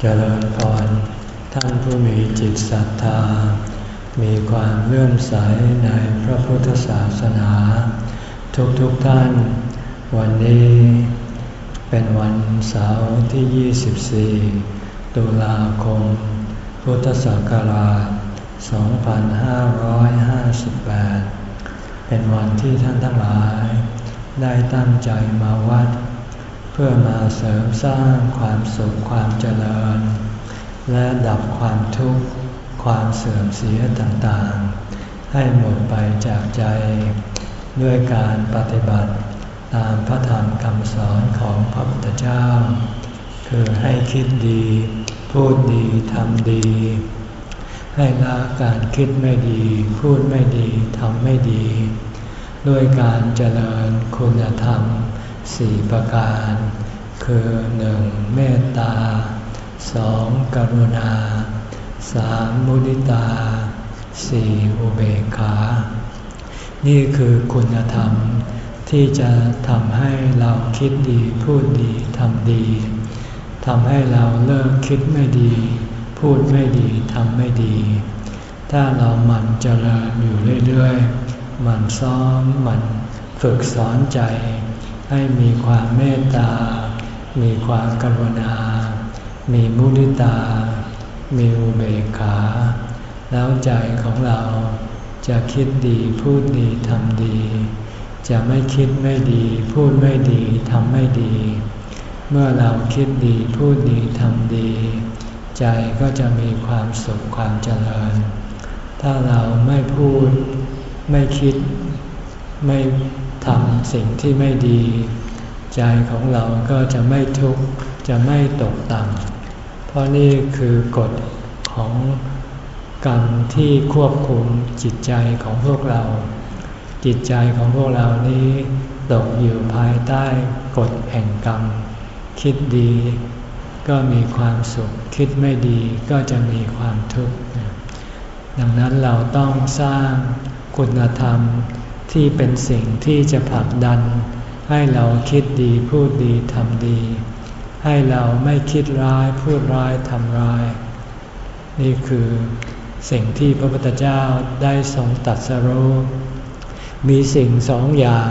เจริญพรท่านผู้มีจิตศรัทธา มีความเลื่อมใสในพระพุทธศาสนา ทุกๆทท่าน วันนี้เป็นวันเสาร์ที่ 24 ตุลาคม พุทธศักราช 2558 เป็นวันที่ท่านทั้งหลาย ได้ตั้งใจมาวัด พื่อมาเสริมสร้างความสุขความเจริญ และดับความทุกข์ความเสื่อมเสียต่างๆ ให้หมดไปจากใจ ด้วยการปฏิบัติตามพระธรรมคำสอนของพระพุทธเจ้า คือให้คิดดี พูดดีทำดี ให้ละการคิดไม่ดี พูดไม่ดีทำไม่ดี ด้วยการเจริญคุณธรรม สี่ประการ คือหนึ่งเมตตาสองกรุณาสามมุนิตาสี่อุเบกขา นี่คือคุณธรรมที่จะทำให้เราคิดดีพูดดีทำดีทำให้เราเลิกคิดไม่ดี พูดไม่ดีทำไม่ดี ถ้าเราหมั่นเจริญอยู่เรื่อยๆหมั่นซ้อมหมั่นฝึกสอนใจ ให้มีความเมตตา มีความกรุณา มีมุนิตา มีอุเบกขา แล้วใจของเราจะคิดดีพูดดีทำดี จะไม่คิดไม่ดี พูดไม่ดีทำไม่ดี เมื่อเราคิดดีพูดดีทำดี ใจก็จะมีความสุขความเจริญ ถ้าเราไม่พูด ไม่คิด ไม่ ทำสิ่งที่ไม่ดี ใจของเราก็จะไม่ทุกข์จะไม่ตกต่ำเพราะนี่คือกฎของกรรมที่ควบคุมจิตใจของพวกเรา จิตใจของพวกเรานี้ตกอยู่ภายใต้กฎแห่งกรรม คิดดีก็มีความสุข คิดไม่ดีก็จะมีความทุกข์ ดังนั้นเราต้องสร้างคุณธรรม ที่เป็นสิ่งที่จะผลักดัน ให้เราคิดดีพูดดีทำดี ให้เราไม่คิดร้ายพูดร้ายทำร้าย นี่คือสิ่งที่พระพุทธเจ้าได้ทรงตัดสรู้มีสิ่งสองอย่าง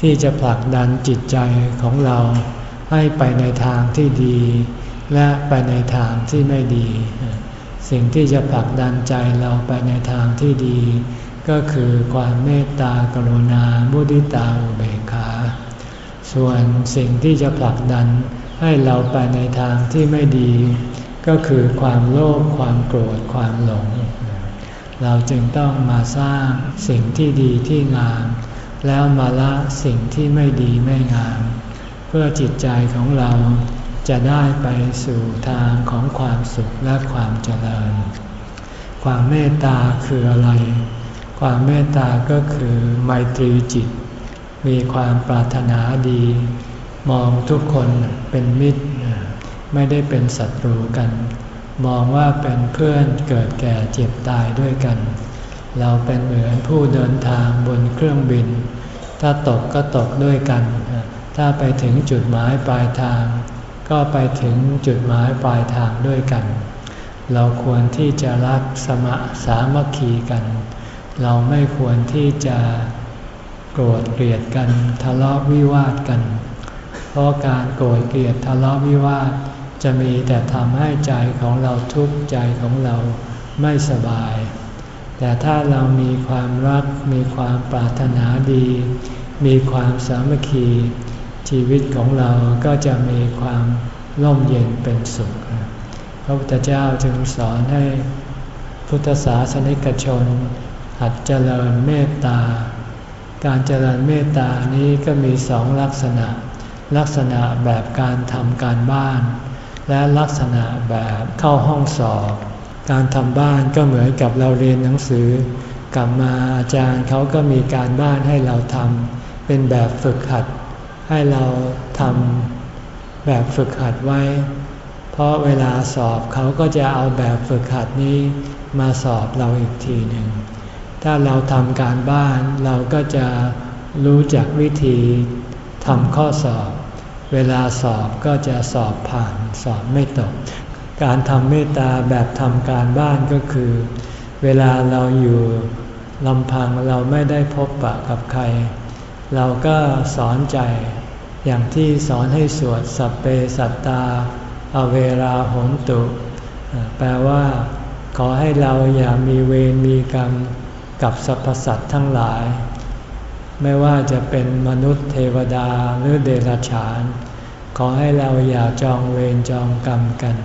ที่จะผลักดันจิตใจของเราให้ไปในทางที่ดี และไปในทางที่ไม่ดี สิ่งที่จะผลักดันใจเราไปในทางที่ดี ก็คือความเมตตากรุณาบุติตาอุเบกขา ส่วนสิ่งที่จะผลักดันให้เราไปในทางที่ไม่ดี ก็คือความโลภความโกรธความหลง เราจึงต้องมาสร้างสิ่งที่ดีที่งาม แล้วมาละสิ่งที่ไม่ดีไม่งาม เพื่อจิตใจของเราจะได้ไปสู่ทางของความสุขและความเจริญ ความเมตตาคืออะไร ความเมตตาก็คือไมตรีจิต มีความปรารถนาดี มองทุกคนเป็นมิตร ไม่ได้เป็นศัตรูกัน มองว่าเป็นเพื่อนเกิดแก่เจ็บตายด้วยกัน เราเป็นเหมือนผู้เดินทางบนเครื่องบิน ถ้าตกก็ตกด้วยกัน ถ้าไปถึงจุดหมายปลายทาง ก็ไปถึงจุดหมายปลายทางด้วยกัน เราควรที่จะรักสมะสามัคคีกัน เราไม่ควรที่จะโกรธเกลียดกันทะเลาะวิวาทกัน เพราะการโกรธเกลียดทะเลาะวิวาทจะมีแต่ทำให้ใจของเราทุกข์ใจของเราไม่สบาย แต่ถ้าเรามีความรักมีความปรารถนาดี มีความสามัคคี ชีวิตของเราก็จะมีความร่มเย็นเป็นสุข พระพุทธเจ้าจึงสอนให้พุทธศาสนิกชน หัดเจริญเมตตา การเจริญเมตตานี้ก็มีสองลักษณะ ลักษณะแบบการทำการบ้าน และลักษณะแบบเข้าห้องสอบ การทำบ้านก็เหมือนกับเราเรียนหนังสือ กลับมาอาจารย์เขาก็มีการบ้านให้เราทำเป็นแบบฝึกหัด ให้เราทำแบบฝึกหัดไว้ เพราะเวลาสอบเขาก็จะเอาแบบฝึกหัดนี้มาสอบเราอีกทีหนึ่ง ถ้าเราทำการบ้านเราก็จะรู้จักวิธีทำข้อสอบ เวลาสอบก็จะสอบผ่านสอบไม่ตก การทำเมตตาแบบทำการบ้านก็คือ เวลาเราอยู่ลำพังเราไม่ได้พบปะกับใคร เราก็สอนใจ อย่างที่สอนให้สวดสัพเปสัตตา อเวราหนตุ แปลว่า ขอให้เราอย่ามีเวรมีกรรม กับสรรพสัตว์ทั้งหลาย ไม่ว่าจะเป็นมนุษย์เทวดาหรือเดรัจฉาน ขอให้เราอย่าจองเวรจองกรรมกัน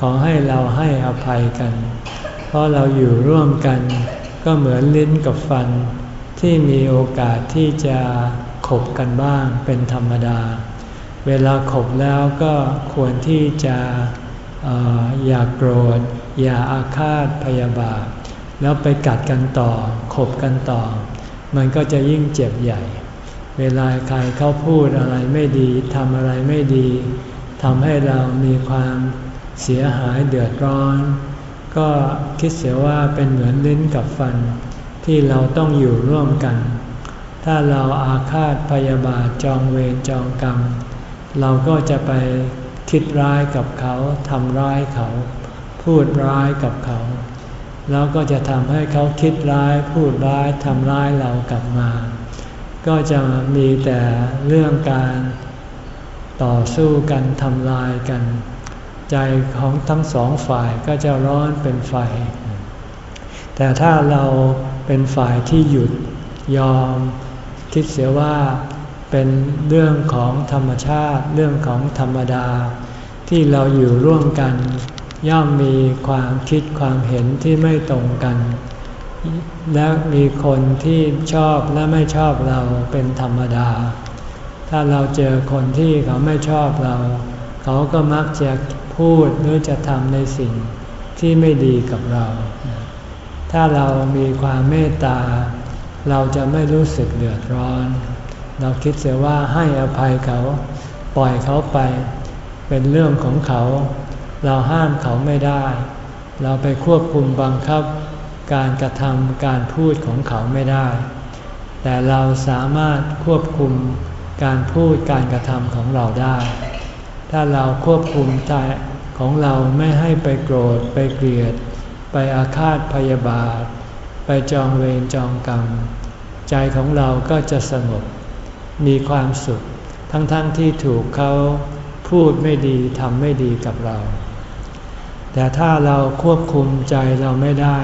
ขอให้เราให้อภัยกัน เพราะเราอยู่ร่วมกัน ก็เหมือนลิ้นกับฟัน ที่มีโอกาสที่จะขบกันบ้างเป็นธรรมดา เวลาขบแล้วก็ควรที่จะอย่ากโกรธ อย่าอาฆาตพยาบาท แล้วไปกัดกันต่อขบกันต่อ มันก็จะยิ่งเจ็บใหญ่ เวลาใครเขาพูดอะไรไม่ดีทำอะไรไม่ดีทำให้เรามีความเสียหายเดือดร้อน ก็คิดเสียว่าเป็นเหมือนลิ้นกับฟัน ที่เราต้องอยู่ร่วมกัน ถ้าเราอาฆาตพยาบาทจองเวรจองกรรม เราก็จะไปคิดร้ายกับเขาทำร้ายเขา พูดร้ายกับเขา แล้วก็จะทำให้เขาคิดร้ายพูดร้ายทำร้ายเรากลับมา ก็จะมีแต่เรื่องการต่อสู้กันทำลายกัน ใจของทั้งสองฝ่ายก็จะร้อนเป็นไฟ แต่ถ้าเราเป็นฝ่ายที่หยุดยอม คิดเสียว่าเป็นเรื่องของธรรมชาติเรื่องของธรรมดา ที่เราอยู่ร่วมกัน ย่อมมีความคิดความเห็นที่ไม่ตรงกัน และมีคนที่ชอบและไม่ชอบเราเป็นธรรมดา ถ้าเราเจอคนที่เขาไม่ชอบเรา เขาก็มักจะพูดหรือจะทำในสิ่งที่ไม่ดีกับเรา ถ้าเรามีความเมตตา เราจะไม่รู้สึกเดือดร้อน เราคิดเสียว่าให้อภัยเขา ปล่อยเขาไป เป็นเรื่องของเขา เราห้ามเขาไม่ได้ เราไปควบคุมบังคับ การกระทำการพูดของเขาไม่ได้ แต่เราสามารถควบคุมการพูดการกระทำของเราได้ ถ้าเราควบคุมใจของเราไม่ให้ไปโกรธไปเกลียด ไปอาฆาตพยาบาท ไปจองเวรจองกรรม ใจของเราก็จะสงบมีความสุข ทั้งๆทที่ถูกเขาพูดไม่ดีทำไม่ดีกับเรา แต่ถ้าเราควบคุมใจเราไม่ได้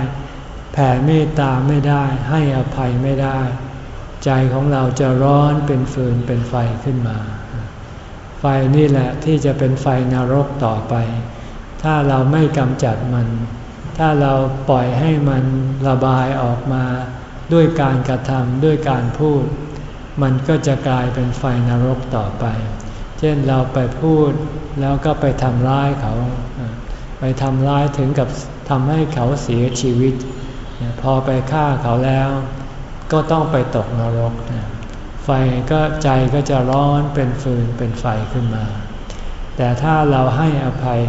แผ่เมตตาไม่ได้ ให้อภัยไม่ได้ ใจของเราจะร้อนเป็นฟืนเป็นไฟขึ้นมา ไฟนี่แหละที่จะเป็นไฟนรกต่อไป ถ้าเราไม่กำจัดมัน ถ้าเราปล่อยให้มันระบายออกมาด้วยการกระทำด้วยการพูด มันก็จะกลายเป็นไฟนรกต่อไป เช่นเราไปพูดแล้วก็ไปทำร้ายเขา ทำร้ายถึงกับทำให้เขาเสียชีวิต พอไปฆ่าเขาแล้ว ก็ต้องไปตกนรก ไฟก็ใจก็จะร้อนเป็นฟืนเป็นไฟขึ้นมา แต่ถ้าเราให้อภัย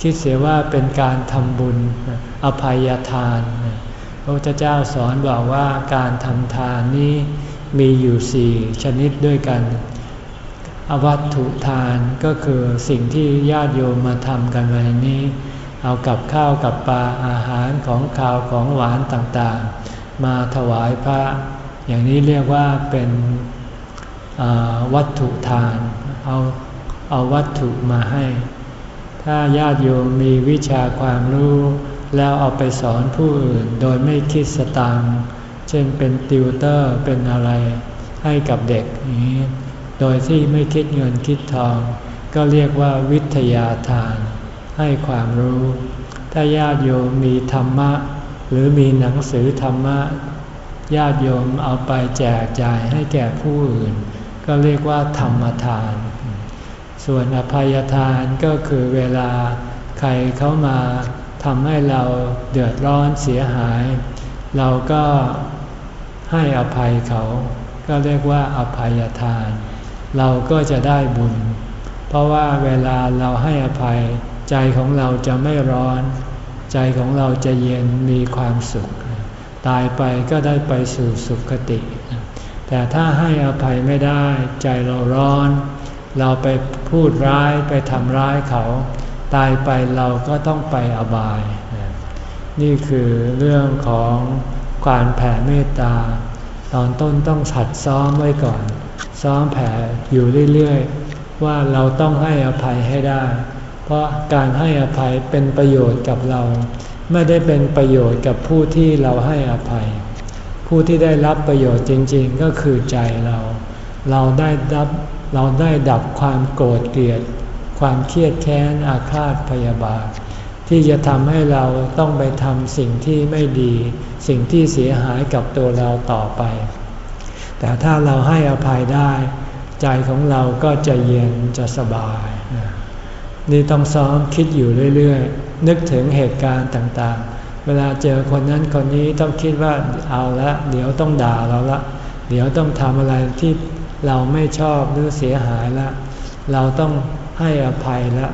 คิดเสียว่าเป็นการทำบุญอภัยทานพระพุทธเจ้าสอนบอกว่าการทำทานนี้มีอยู่สี่ชนิดด้วยกัน อวัตถุทานก็คือสิ่งที่ญาติโยมมาทำกันวันนี้ เอากับข้าวกับปลาอาหารของข้าวของหวานต่างๆ มาถวายพระ อย่างนี้เรียกว่าเป็นวัตถุทาน เอาเอาวัตถุมาให้ ถ้าญาติโยมมีวิชาความรู้ แล้วเอาไปสอนผู้อื่นโดยไม่คิดสตางค์เช่นเป็นติวเตอร์เป็นอะไรให้กับเด็กนี้ โดยที่ไม่คิดเงินคิดทอง ก็เรียกว่าวิทยาทาน ให้ความรู้ ถ้าญาติโยมมีธรรมะ หรือมีหนังสือธรรมะ ญาติโยมเอาไปแจกจ่ายให้แก่ผู้อื่น ก็เรียกว่าธรรมทาน ส่วนอภัยทานก็คือเวลาใครเขามาทำให้เราเดือดร้อนเสียหาย เราก็ให้อภัยเขา ก็เรียกว่าอภัยทาน เราก็จะได้บุญ เพราะว่าเวลาเราให้อภัย ใจของเราจะไม่ร้อน ใจของเราจะเย็นมีความสุข ตายไปก็ได้ไปสู่สุขติ แต่ถ้าให้อภัยไม่ได้ ใจเราร้อน เราไปพูดร้ายไปทำร้ายเขา ตายไปเราก็ต้องไปอบาย นี่คือเรื่องของการแผ่เมตตา ตอนต้นต้องฉัดซ้อมไว้ก่อน ซ้อมแผ่อยู่เรื่อยๆว่าเราต้องให้อภัยให้ได้ เพราะการให้อภัยเป็นประโยชน์กับเรา ไม่ได้เป็นประโยชน์กับผู้ที่เราให้อภัย ผู้ที่ได้รับประโยชน์จริง ๆ ก็คือใจเรา เราได้รับเราได้ดับความโกรธเกลียด ความเครียดแค้นอาฆาตพยาบาท ที่จะทำให้เราต้องไปทำสิ่งที่ไม่ดี สิ่งที่เสียหายกับตัวเราต่อไป แต่ถ้าเราให้อภัยได้ ใจของเราก็จะเย็นจะสบาย นี่ต้องซ้อมคิดอยู่เรื่อยๆ นึกถึงเหตุการณ์ต่างๆ เวลาเจอคนนั้นคนนี้ต้องคิดว่าเอาละเดี๋ยวต้องด่าเราละ เดี๋ยวต้องทำอะไรที่เราไม่ชอบหรือเสียหายละ เราต้องให้อภัยละ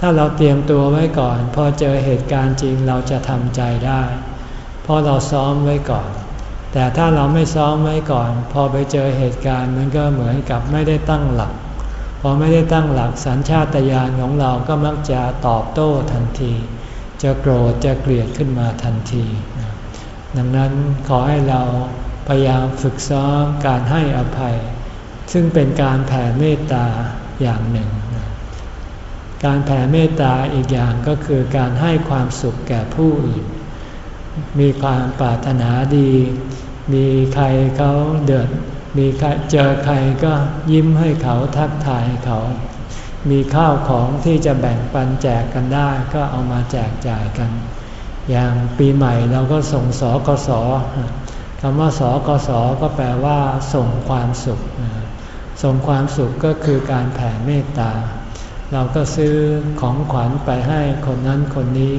ถ้าเราเตรียมตัวไว้ก่อน พอเจอเหตุการณ์จริงเราจะทำใจได้ เพราะเราซ้อมไว้ก่อน แต่ถ้าเราไม่ซ้อมไว้ก่อน พอไปเจอเหตุการณ์มันก็เหมือนกับไม่ได้ตั้งหลัก พอไม่ได้ตั้งหลักสัญชาตญาณของเราก็มักจะตอบโต้ทันที จะโกรธจะเกลียดขึ้นมาทันที ดังนั้นขอให้เราพยายามฝึกซ้อมการให้อภัย ซึ่งเป็นการแผ่เมตตาอย่างหนึ่ง การแผ่เมตตาอีกอย่างก็คือการให้ความสุขแก่ผู้อื่น มีความปรารถนาดี มีใครเขาเดือด มีเจอใครก็ยิ้มให้เขาทักทายเขา มีข้าวของที่จะแบ่งปันแจกกันได้ก็เอามาแจกจ่ายกัน อย่างปีใหม่เราก็ส่งสกสคำว่าสกสก็แปลว่าส่งความสุข ส่งความสุขก็คือการแผ่เมตตา เราก็ซื้อของขวัญไปให้คนนั้นคนนี้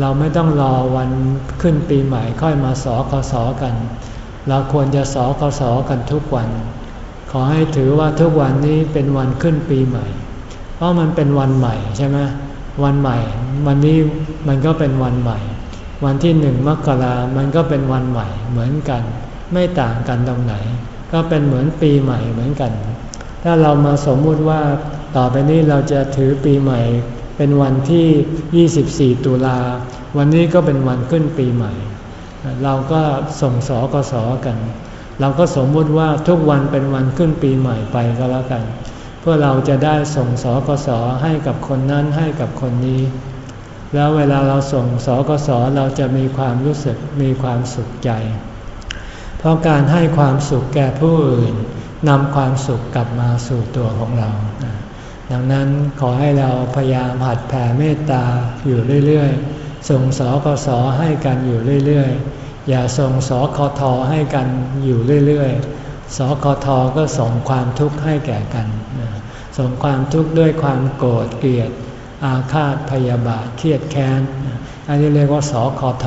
เราไม่ต้องรอวันขึ้นปีใหม่ค่อยมาสกสกัน เราควรจะสอกสอกันทุกวัน ขอให้ถือว่าทุกวันนี้เป็นวันขึ้นปีใหม่ เพราะมันเป็นวันใหม่ใช่ไหมวันใหม่ วันนี้มันก็เป็นวันใหม่ วันที่หนึ่งมกรามันก็เป็นวันใหม่เหมือนกัน ไม่ต่างกันตรงไหน ก็เป็นเหมือนปีใหม่เหมือนกัน ถ้าเรามาสมมุติว่าต่อไปนี้เราจะถือปีใหม่ เป็นวันที่ 24 ตุลา วันนี้ก็เป็นวันขึ้นปีใหม่ เราก็ส่งสอกสอกัน เราก็สมมุติว่าทุกวันเป็นวันขึ้นปีใหม่ไปก็แล้วกัน เพื่อเราจะได้ส่งสอกสอให้กับคนนั้นให้กับคนนี้ แล้วเวลาเราส่งสอกสอเราจะมีความรู้สึกมีความสุขใจ เพราะการให้ความสุขแก่ผู้อื่นนำความสุขกลับมาสู่ตัวของเรา ดังนั้นขอให้เราพยายามหัดแผ่เมตตาอยู่เรื่อยๆ ส่งสกสให้กันอยู่เรื่อยๆ อย่าส่งสคทให้กันอยู่เรื่อยๆ สคทก็ส่งความทุกข์ให้แก่กัน ส่งความทุกข์ด้วยความโกรธเกลียด อาฆาตพยาบาทเครียดแค้น อันนี้เรียกว่าสคท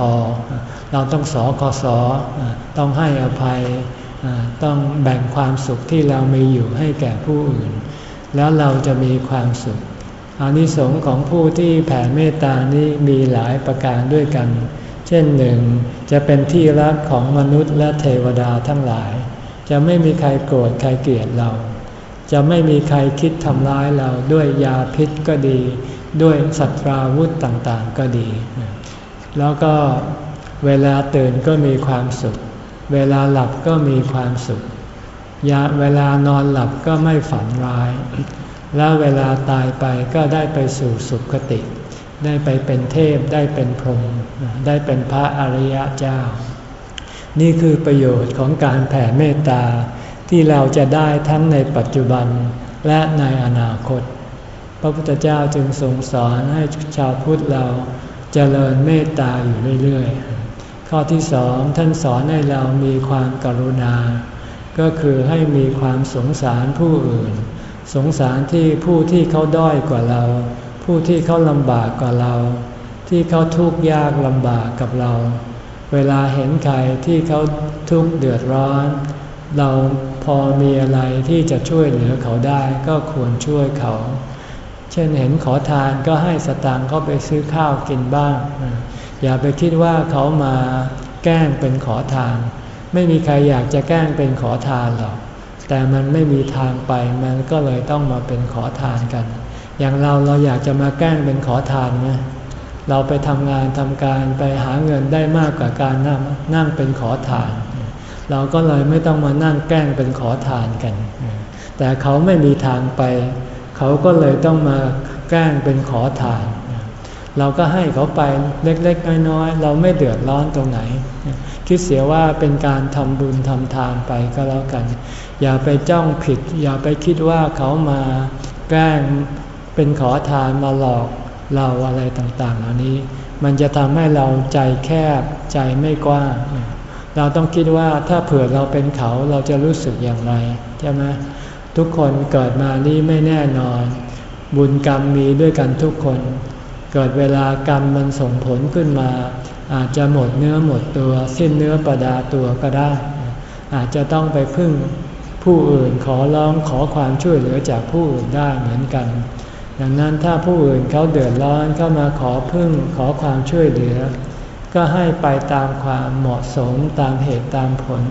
เราต้องสอกสต้องให้อภัย ต้องแบ่งความสุขที่เรามีอยู่ให้แก่ผู้อื่น แล้วเราจะมีความสุข อานิสงส์ของผู้ที่แผ่เมตตานี้มีหลายประการด้วยกัน เช่นหนึ่งจะเป็นที่รักของมนุษย์และเทวดาทั้งหลาย จะไม่มีใครโกรธใครเกลียดเรา จะไม่มีใครคิดทำร้ายเราด้วยยาพิษก็ดี ด้วยสัตราวุธต่างๆก็ดี แล้วก็เวลาตื่นก็มีความสุข เวลาหลับก็มีความสุขยาเวลานอนหลับก็ไม่ฝันร้าย แล้วเวลาตายไปก็ได้ไปสู่สุขติ ได้ไปเป็นเทพได้เป็นพรหมได้เป็นพระอริยเจ้า นี่คือประโยชน์ของการแผ่เมตตาที่เราจะได้ทั้งในปัจจุบันและในอนาคต พระพุทธเจ้าจึงทรงสอนให้ชาวพุทธเราจเจริญเมตตาอยู่เรื่อยๆ ข้อที่สองท่านสอนให้เรามีความกรุณา ก็คือให้มีความสงสารผู้อื่น สงสารที่ผู้ที่เขาด้อยกว่าเรา ผู้ที่เขาลำบากกว่าเรา ที่เขาทุกข์ยากลำบากกับเรา เวลาเห็นใครที่เขาทุกข์เดือดร้อน เราพอมีอะไรที่จะช่วยเหลือเขาได้ก็ควรช่วยเขา เช่นเห็นขอทานก็ให้สตางค์เขาไปซื้อข้าวกินบ้าง อย่าไปคิดว่าเขามาแกล้งเป็นขอทาน ไม่มีใครอยากจะแกล้งเป็นขอทานหรอก แต่มันไม่มีทางไปมันก็เลยต้องมาเป็นขอทานกัน อย่างเราเราอยากจะมาแกล้งเป็นขอทานไหมเราไปทำงานทำการไปหาเงินได้มากกว่าการนั่งนั่งเป็นขอทาน เราก็เลยไม่ต้องมานั่งแกล้งเป็นขอทานกัน แต่เขาไม่มีทางไป เขาก็เลยต้องมาแกล้งเป็นขอทาน เราก็ให้เขาไปเล็กๆน้อยๆเราไม่เดือดร้อนตรงไหน คิดเสียว่าเป็นการทำบุญทำทานไปก็แล้วกัน อย่าไปจ้องผิด อย่าไปคิดว่าเขามาแกล้งเป็นขอทานมาหลอกเราอะไรต่างๆเหล่านี้ มันจะทำให้เราใจแคบใจไม่กว้างเราต้องคิดว่าถ้าเผื่อเราเป็นเขาเราจะรู้สึกอย่างไรใช่ไหมทุกคนเกิดมานี่ไม่แน่นอน บุญกรรมมีด้วยกันทุกคน เกิดเวลากรรมมันส่งผลขึ้นมา อาจจะหมดเนื้อหมดตัว สิ้นเนื้อประดาตัวก็ได้ อาจจะต้องไปพึ่งผู้อื่นขอร้องขอความช่วยเหลือจากผู้อื่นได้เหมือนกัน ดังนั้นถ้าผู้อื่นเขาเดือดร้อนเข้ามาขอพึ่งขอความช่วยเหลือ ก็ให้ไปตามความเหมาะสมตามเหตุตามผล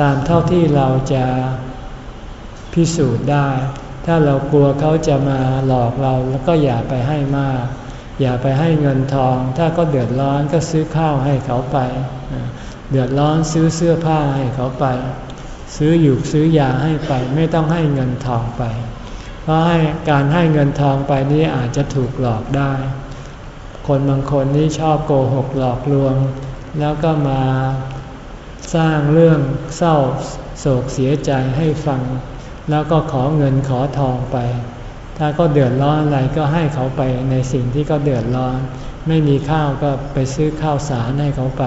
ตามเท่าที่เราจะพิสูจน์ได้ ถ้าเรากลัวเขาจะมาหลอกเราแล้วก็อย่าไปให้มาก อย่าไปให้เงินทอง ถ้าก็เดือดร้อนก็ซื้อข้าวให้เขาไป เดือดร้อนซื้อเสื้อผ้าให้เขาไป ซื้ออยู่ซื้อยาให้ไป ไม่ต้องให้เงินทองไป เพราะให้การให้เงินทองไปนี้อาจจะถูกหลอกได้ คนบางคนนี่ชอบโกหกหลอกลวง แล้วก็มาสร้างเรื่องเศร้าโศกเสียใจให้ฟัง แล้วก็ขอเงินขอทองไป ถ้าก็เดือดร้อนอะไรก็ให้เขาไปในสิ่งที่เขาเดือดร้อน ไม่มีข้าวก็ไปซื้อข้าวสารให้เขาไป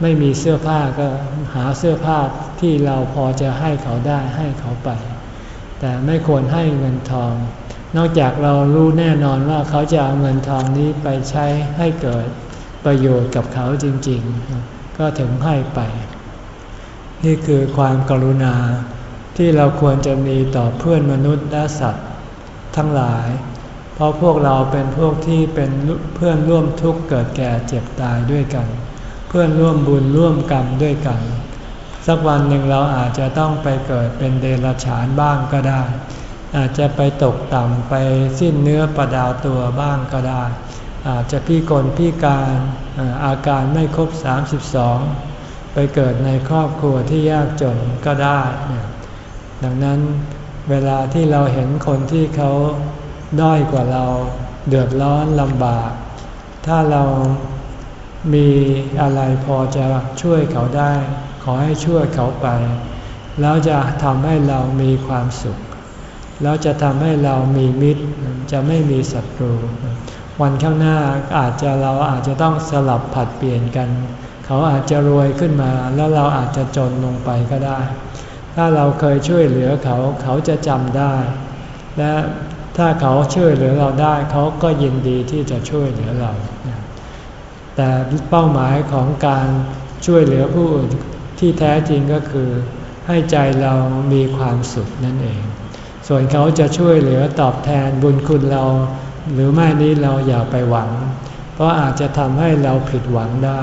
ไม่มีเสื้อผ้าก็หาเสื้อผ้าที่เราพอจะให้เขาได้ให้เขาไป แต่ไม่ควรให้เงินทอง นอกจากเรารู้แน่นอนว่าเขาจะเอาเงินทองนี้ไปใช้ให้เกิดประโยชน์กับเขาจริง ๆ ก็ถึงให้ไป นี่คือความกรุณาที่เราควรจะมีต่อเพื่อนมนุษย์และสัตว์ ทั้งหลาย เพราะพวกเราเป็นพวกที่เป็นเพื่อนร่วมทุกข์เกิดแก่เจ็บตายด้วยกัน เพื่อนร่วมบุญร่วมกรรมด้วยกัน สักวันหนึ่งเราอาจจะต้องไปเกิดเป็นเดรัจฉานบ้างก็ได้ อาจจะไปตกต่ำไปสิ้นเนื้อประดาวตัวบ้างก็ได้ อาจจะพิกลพิการอาการไม่ครบ 32 ไปเกิดในครอบครัวที่ยากจนก็ได้ ดังนั้น เวลาที่เราเห็นคนที่เขาด้อยกว่าเราเดือดร้อนลำบาก ถ้าเรามีอะไรพอจะช่วยเขาได้ ขอให้ช่วยเขาไป แล้วจะทำให้เรามีความสุข แล้วจะทำให้เรามีมิตร จะไม่มีศัตรู วันข้างหน้าอาจจะเราอาจจะต้องสลับผัดเปลี่ยนกัน เขาอาจจะรวยขึ้นมา แล้วเราอาจจะจนลงไปก็ได้ ถ้าเราเคยช่วยเหลือเขาเขาจะจำได้ และถ้าเขาช่วยเหลือเราได้ เขาก็ยินดีที่จะช่วยเหลือเรา แต่เป้าหมายของการช่วยเหลือผู้อื่นที่แท้จริงก็คือ ให้ใจเรามีความสุขนั่นเอง ส่วนเขาจะช่วยเหลือตอบแทนบุญคุณเรา หรือไม่นี้เราอย่าไปหวัง เพราะอาจจะทำให้เราผิดหวังได้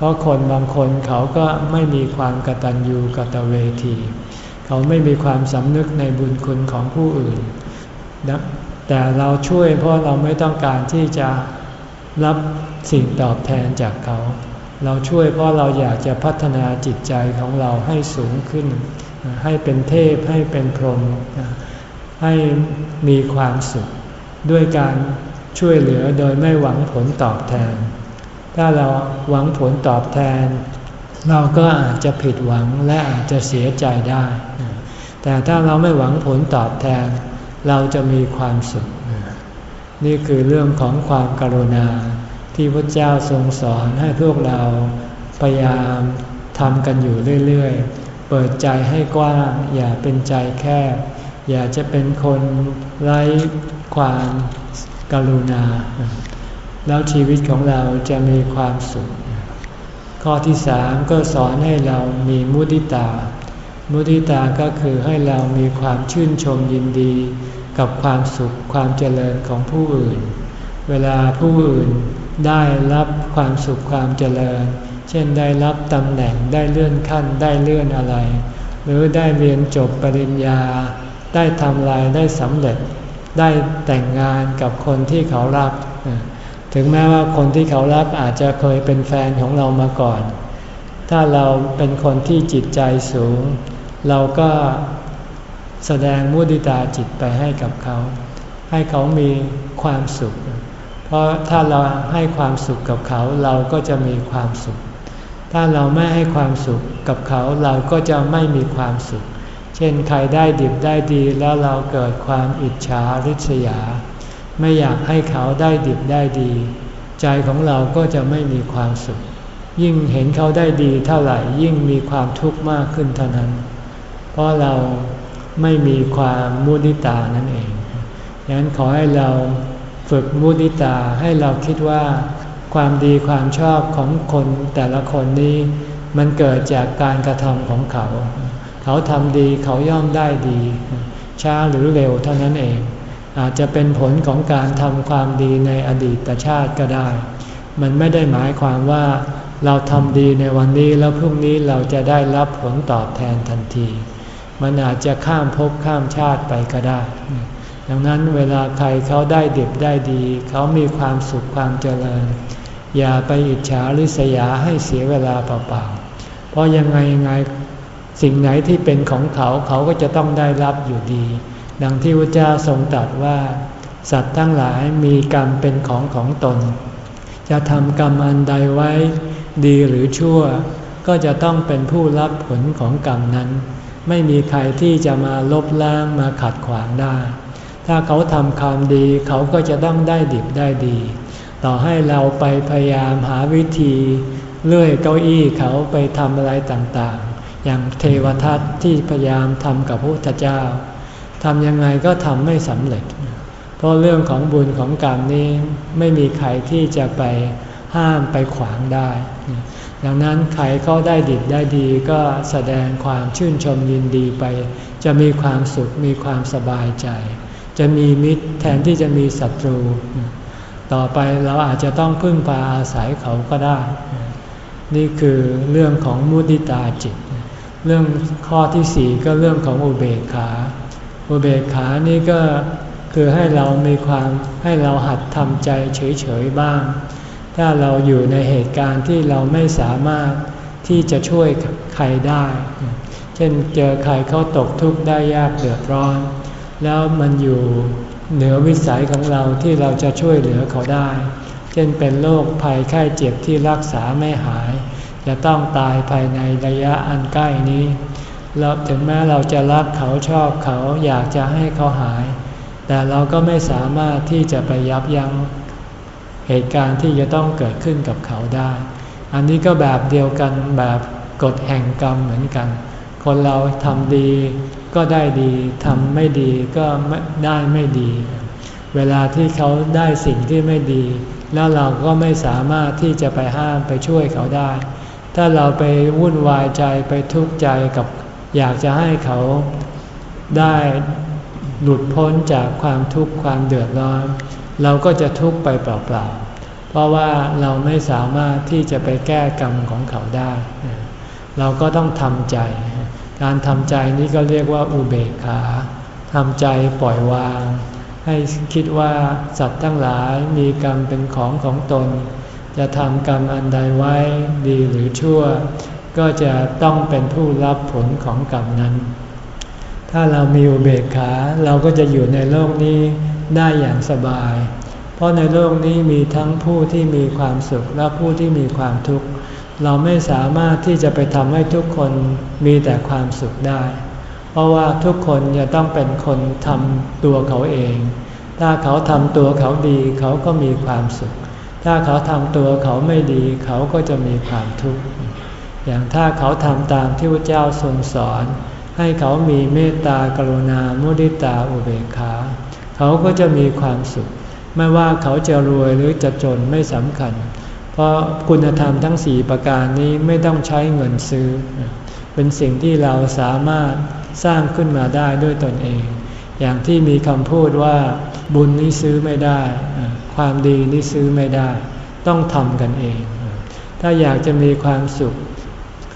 เพราะคนบางคนเขาก็ไม่มีความกตัญญูกตเวที เขาไม่มีความสำนึกในบุญคุณของผู้อื่นแต่เราช่วยเพราะเราไม่ต้องการที่จะรับสิ่งตอบแทนจากเขา เราช่วยเพราะเราอยากจะพัฒนาจิตใจของเราให้สูงขึ้น ให้เป็นเทพให้เป็นพรหมให้มีความสุข ด้วยการช่วยเหลือโดยไม่หวังผลตอบแทน ถ้าเราหวังผลตอบแทน เราก็อาจจะผิดหวังและอาจจะเสียใจได้ แต่ถ้าเราไม่หวังผลตอบแทน เราจะมีความสุข นี่คือเรื่องของความกรุณาที่พระเจ้าทรงสอนให้พวกเราพยายามทำกันอยู่เรื่อยๆ เปิดใจให้กว้าง อย่าเป็นใจแคบ อย่าจะเป็นคนไร้ความกรุณา แล้วชีวิตของเราจะมีความสุข ข้อที่สามก็สอนให้เรามีมุติตา มุติตาก็คือให้เรามีความชื่นชมยินดี กับความสุขความเจริญของผู้อื่น เวลาผู้อื่นได้รับความสุขความเจริญ เช่นได้รับตำแหน่งได้เลื่อนขั้นได้เลื่อนอะไร หรือได้เรียนจบปริญญา ได้ทำลายได้สำเร็จ ได้แต่งงานกับคนที่เขารัก ถึงแม้ว่าคนที่เขารักอาจจะเคยเป็นแฟนของเรามาก่อน ถ้าเราเป็นคนที่จิตใจสูง เราก็แสดงมุติตาจิตไปให้กับเขา ให้เขามีความสุข เพราะถ้าเราให้ความสุขกับเขาเราก็จะมีความสุข ถ้าเราไม่ให้ความสุขกับเขาเราก็จะไม่มีความสุข เช่นใครได้ดิบได้ดีแล้วเราเกิดความอิจฉาริษยา ไม่อยากให้เขาได้ดิบได้ดี ใจของเราก็จะไม่มีความสุข ยิ่งเห็นเขาได้ดีเท่าไหร่ยิ่งมีความทุกข์มากขึ้นเท่านั้น เพราะเราไม่มีความมุนิตานั่นเองดังนั้นขอให้เราฝึกมุนิตาให้เราคิดว่าความดีความชอบของคนแต่ละคนนี้ มันเกิดจากการกระทำของเขา เขาทำดีเขาย่อมได้ดี ช้าหรือเร็วเท่านั้นเอง อาจจะเป็นผลของการทำความดีในอดีตชาติก็ได้ มันไม่ได้หมายความว่า เราทำดีในวันนี้แล้วพรุ่งนี้เราจะได้รับผลตอบแทนทันที มันอาจจะข้ามภพข้ามชาติไปก็ได้ ดังนั้นเวลาใครเขาได้ดิบได้ดี เขามีความสุขความเจริญ อย่าไปอิจฉาริษยาให้เสียเวลาเปล่าๆ เพราะยังไงยังไงสิ่งไหนที่เป็นของเขาเขาก็จะต้องได้รับอยู่ดี ดังที่พระเจ้าทรงตรัสว่า สัตว์ทั้งหลายมีกรรมเป็นของของตน จะทำกรรมอันใดไว้ ดีหรือชั่ว ก็จะต้องเป็นผู้รับผลของกรรมนั้น ไม่มีใครที่จะมาลบล้างมาขัดขวางได้ ถ้าเขาทำความดีเขาก็จะต้องได้ดิบได้ดี ต่อให้เราไปพยายามหาวิธีเลื่อยเก้าอี้เขาไปทำอะไรต่างๆ อย่างเทวทัตที่พยายามทำกับพระพุทธเจ้า ทำยังไงก็ทำไม่สำเร็จ เพราะเรื่องของบุญของกรรมนี้ไม่มีใครที่จะไปห้ามไปขวางได้ ดังนั้นใครเขาได้ดิบได้ดีก็แสดงความชื่นชมยินดีไป จะมีความสุขมีความสบายใจ จะมีมิตรแทนที่จะมีศัตรู ต่อไปเราอาจจะต้องพึ่งพาอาศัยเขาก็ได้ นี่คือเรื่องของมุติตาจิต เรื่องข้อที่สี่ก็เรื่องของอุเบกขา อุเบกขานี่ก็คือให้เรามีความให้เราหัดทำใจเฉยๆบ้าง ถ้าเราอยู่ในเหตุการณ์ที่เราไม่สามารถที่จะช่วยใครได้ เช่นเจอใครเขาตกทุกข์ได้ยากเดือดร้อน แล้วมันอยู่เหนือวิสัยของเราที่เราจะช่วยเหลือเขาได้ เช่นเป็นโรคภัยไข้เจ็บที่รักษาไม่หาย จะต้องตายภายในระยะอันใกล้นี้ แล้วถึงแม้เราจะรักเขาชอบเขาอยากจะให้เขาหาย แต่เราก็ไม่สามารถที่จะไปยับยั้งเหตุการณ์ที่จะต้องเกิดขึ้นกับเขาได้ อันนี้ก็แบบเดียวกันแบบกฎแห่งกรรมเหมือนกัน คนเราทำดีก็ได้ดีทำไม่ดีก็ได้ไม่ดี เวลาที่เขาได้สิ่งที่ไม่ดี แล้วเราก็ไม่สามารถที่จะไปห้ามไปช่วยเขาได้ ถ้าเราไปวุ่นวายใจไปทุกข์ใจกับ อยากจะให้เขาได้หลุดพ้นจากความทุกข์ความเดือดร้อน เราก็จะทุกข์ไปเปล่าๆ เพราะว่าเราไม่สามารถที่จะไปแก้กรรมของเขาได้ เราก็ต้องทำใจ การทำใจนี้ก็เรียกว่าอุเบกขาทำใจปล่อยวาง ให้คิดว่าสัตว์ทั้งหลายมีกรรมเป็นของของตน จะทำกรรมอันใดไว้ดีหรือชั่ว ก็จะต้องเป็นผู้รับผลของกรรมนั้น ถ้าเรามีอุเบกขาเราก็จะอยู่ในโลกนี้ได้อย่างสบาย เพราะในโลกนี้มีทั้งผู้ที่มีความสุขและผู้ที่มีความทุกข์ เราไม่สามารถที่จะไปทำให้ทุกคนมีแต่ความสุขได้ เพราะว่าทุกคนจะต้องเป็นคนทำตัวเขาเอง ถ้าเขาทำตัวเขาดีเขาก็มีความสุข ถ้าเขาทำตัวเขาไม่ดีเขาก็จะมีความทุกข์ อย่างถ้าเขาทำตามที่พระเจ้าทรงสอน ให้เขามีเมตตากรุณามุดิตาอุเบกขา เขาก็จะมีความสุข ไม่ว่าเขาจะรวยหรือจะจนไม่สำคัญ เพราะคุณธรรมทั้งสี่ประการนี้ไม่ต้องใช้เงินซื้อ เป็นสิ่งที่เราสามารถสร้างขึ้นมาได้ด้วยตนเอง อย่างที่มีคำพูดว่า บุญนี้ซื้อไม่ได้ ความดีนี้ซื้อไม่ได้ ต้องทำกันเอง ถ้าอยากจะมีความสุข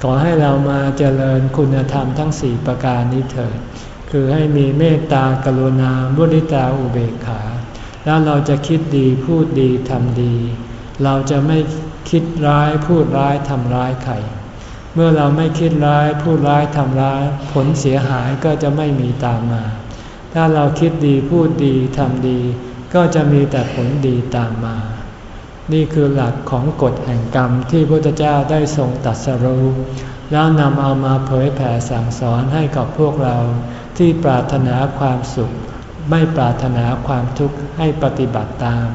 ขอให้เรามาเจริญคุณธรรมทั้งสี่ประการนี้เถิด คือให้มีเมตตากรุณาบุริตาอุเบกขา แล้วเราจะคิดดีพูดดีทำดี เราจะไม่คิดร้ายพูดร้ายทำร้ายใคร เมื่อเราไม่คิดร้ายพูดร้ายทำร้าย ผลเสียหายก็จะไม่มีตามมา ถ้าเราคิดดีพูดดีทำดี ก็จะมีแต่ผลดีตามมา นี่คือหลักของกฎแห่งกรรมที่พระพุทธเจ้าได้ทรงตัดสรู้ แล้วนำเอามาเผยแผ่สั่งสอนให้กับพวกเราที่ปรารถนาความสุข ไม่ปรารถนาความทุกข์ให้ปฏิบัติตาม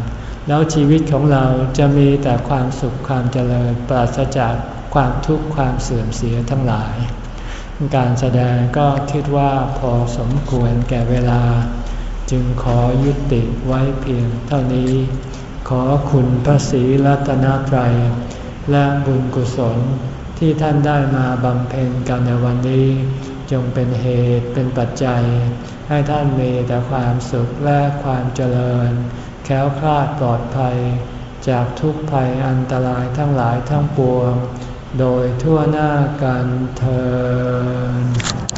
แล้วชีวิตของเราจะมีแต่ความสุขความเจริญปราศจากความทุกข์ความเสื่อมเสียทั้งหลาย การแสดงก็คิดว่าพอสมควรแก่เวลา จึงขอยุติไว้เพียงเท่านี้ ขอคุณพระศรีรัตนตรัย และบุญกุศลที่ท่านได้มาบำเพ็ญกันในวันนี้ จงเป็นเหตุเป็นปัจจัย ให้ท่านมีแต่ความสุขและความเจริญ แค้วคลาดปลอดภัย จากทุกภัยอันตรายทั้งหลายทั้งปวง โดยทั่วหน้ากันเธอ